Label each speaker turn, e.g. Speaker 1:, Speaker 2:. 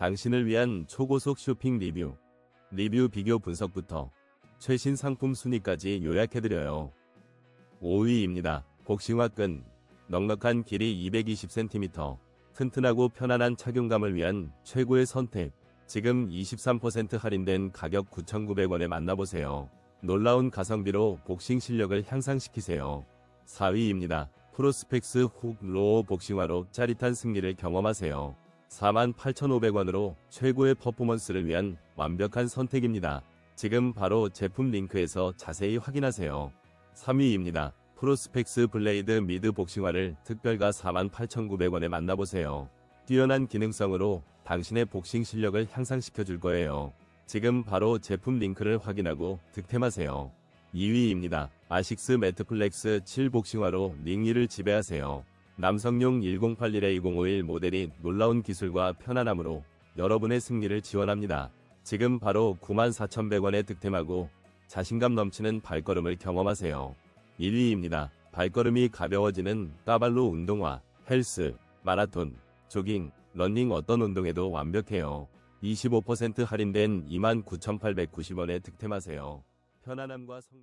Speaker 1: 당신을 위한 초고속 쇼핑 리뷰, 리뷰 비교 분석부터 최신 상품 순위까지 요약해드려요. 5위입니다. 복싱화 끈, 넉넉한 길이 220cm, 튼튼하고 편안한 착용감을 위한 최고의 선택. 지금 23% 할인된 가격 9,900원에 만나보세요. 놀라운 가성비로 복싱 실력을 향상시키세요. 4위입니다. 프로스펙스 훅 로어 복싱화로 짜릿한 승리를 경험하세요. 48,500원으로 최고의 퍼포먼스를 위한 완벽한 선택입니다. 지금 바로 제품 링크에서 자세히 확인하세요. 3위입니다. 프로스펙스 블레이드 미드 복싱화를 특별가 48,900원에 만나보세요. 뛰어난 기능성으로 당신의 복싱 실력을 향상시켜 줄 거예요. 지금 바로 제품 링크를 확인하고 득템하세요. 2위입니다. 아식스 매트플렉스 7 복싱화로 링 위를 지배하세요. 남성용 1081-2051 모델이 놀라운 기술과 편안함으로 여러분의 승리를 지원합니다. 지금 바로 94,100원에 득템하고 자신감 넘치는 발걸음을 경험하세요. 1위입니다. 발걸음이 가벼워지는 까발로 운동화, 헬스, 마라톤, 조깅, 러닝 어떤 운동에도 완벽해요. 25% 할인된 29,890원에 득템하세요. 편안함과 성...